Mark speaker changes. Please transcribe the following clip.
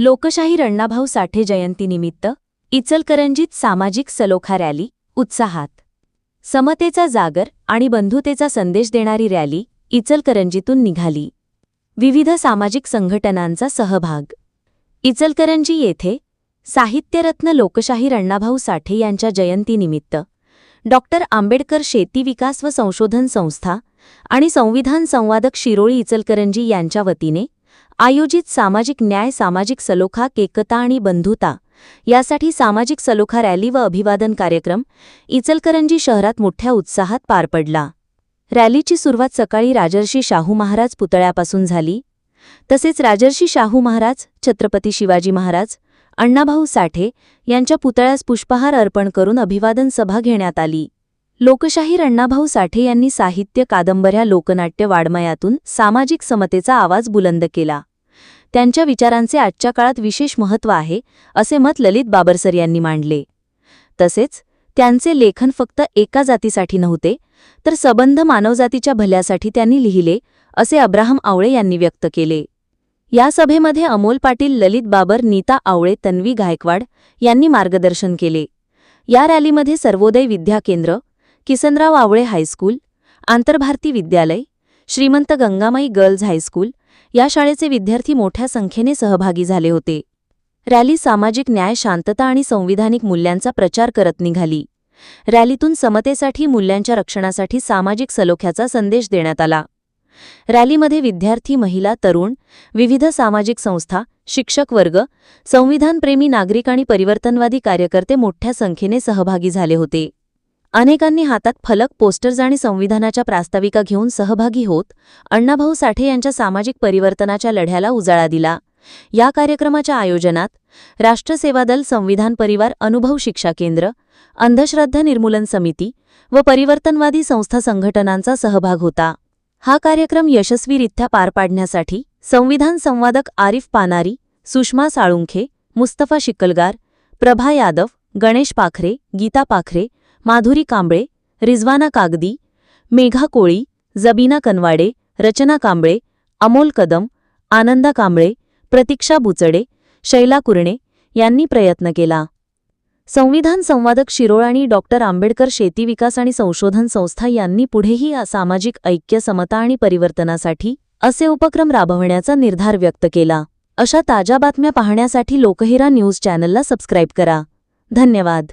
Speaker 1: लोकशाहीर अण्णाभाऊ साठे जयंतीनिमित्त इचलकरंजीत सामाजिक सलोखा रॅली उत्साहात. समतेचा जागर आणि बंधुतेचा संदेश देणारी रॅली इचलकरंजीतून निघाली. विविध सामाजिक संघटनांचा सहभाग. इचलकरंजी येथे साहित्यरत्न लोकशाहीर अण्णाभाऊ साठे यांच्या जयंतीनिमित्त डॉक्टर आंबेडकर शेती विकास व संशोधन संस्था आणि संविधान संवादक शिरोळी इचलकरंजी यांच्या वतीने आयोजित सामाजिक न्याय सामाजिक सलोखा केकता आणि बंधुता यासाठी सामाजिक सलोखा रॅली व अभिवादन कार्यक्रम इचलकरंजी शहरात मोठ्या उत्साहात पार पडला. रॅलीची सुरुवात सकाळी राजर्षी शाहू महाराज पुतळ्यापासून झाली. तसेच राजर्षी शाहू महाराज छत्रपती शिवाजी महाराज अण्णाभाऊ साठे यांच्या पुतळ्यास पुष्पहार अर्पण करून अभिवादन सभा घेण्यात आली. लोकशाहीर अण्णाभाऊ साठे यांनी साहित्य कादंबऱ्या लोकनाट्य वाड्मयातून सामाजिक समतेचा आवाज बुलंद केला. त्यांच्या विचारांचे आजच्या काळात विशेष महत्त्व आहे असे मत ललित बाबरसर यांनी मांडले. तसेच त्यांचे लेखन फक्त एका जातीसाठी नव्हते तर सबंध मानवजातीच्या भल्यासाठी त्यांनी लिहिले असे अब्राहम आवळे यांनी व्यक्त केले. या सभेमध्ये अमोल पाटील ललित बाबर नीता आवळे तन्वी गायकवाड यांनी मार्गदर्शन केले. या रॅलीमध्ये सर्वोदय विद्या केंद्र किसनराव आवळे हायस्कूल आंतरभारती विद्यालय श्रीमंत गंगामाई गर्ल्स हायस्कूल या शाळेचे विद्यार्थी मोठ्या संख्येने सहभागी झाले होते. रॅली सामाजिक न्याय शांतता आणि संविधानिक मूल्यांचा प्रचार करत निघाली. रॅलीतून समतेसाठी मूल्यांच्या रक्षणासाठी सामाजिक सलोख्याचा संदेश देण्यात आला. रॅलीमध्ये विद्यार्थी महिला तरुण विविध सामाजिक संस्था शिक्षक वर्ग संविधानप्रेमी नागरिक आणि परिवर्तनवादी कार्यकर्ते मोठ्या संख्येने सहभागी झाले होते. अनेकांनी हातात फलक पोस्टर्स आणि संविधानाच्या प्रास्ताविका घेऊन सहभागी होत अण्णाभाऊ साठे यांच्या सामाजिक परिवर्तनाच्या लढ्याला उजाळा दिला. या कार्यक्रमाच्या आयोजनात राष्ट्रसेवा दल संविधान परिवार अनुभव शिक्षा केंद्र अंधश्रद्धा निर्मूलन समिती व परिवर्तनवादी संस्था संघटनांचा सहभाग होता. हा कार्यक्रम यशस्वीरित्या पार पाडण्यासाठी संविधान संवादक आरिफ पानारी सुषमा साळुंखे मुस्तफा शिकलगार प्रभा यादव गणेश पाखरे गीता पाखरे माधुरी कांबळे रिझवाना कागदी मेघा कोळी जबीना कनवाडे रचना कांबळे अमोल कदम आनंदा कांबळे प्रतीक्षा बुचडे शैला कुरणे यांनी प्रयत्न केला. संविधान संवादक शिरोळ आणि डॉक्टर आंबेडकर शेती विकास आणि संशोधन संस्था यांनी पुढेही सामाजिक ऐक्य समता आणि परिवर्तनासाठी असे उपक्रम राबवण्याचा निर्धार व्यक्त केला. अशा ताज्या बातम्या पाहण्यासाठी लोकहिरा न्यूज चॅनलला सबस्क्राईब करा. धन्यवाद.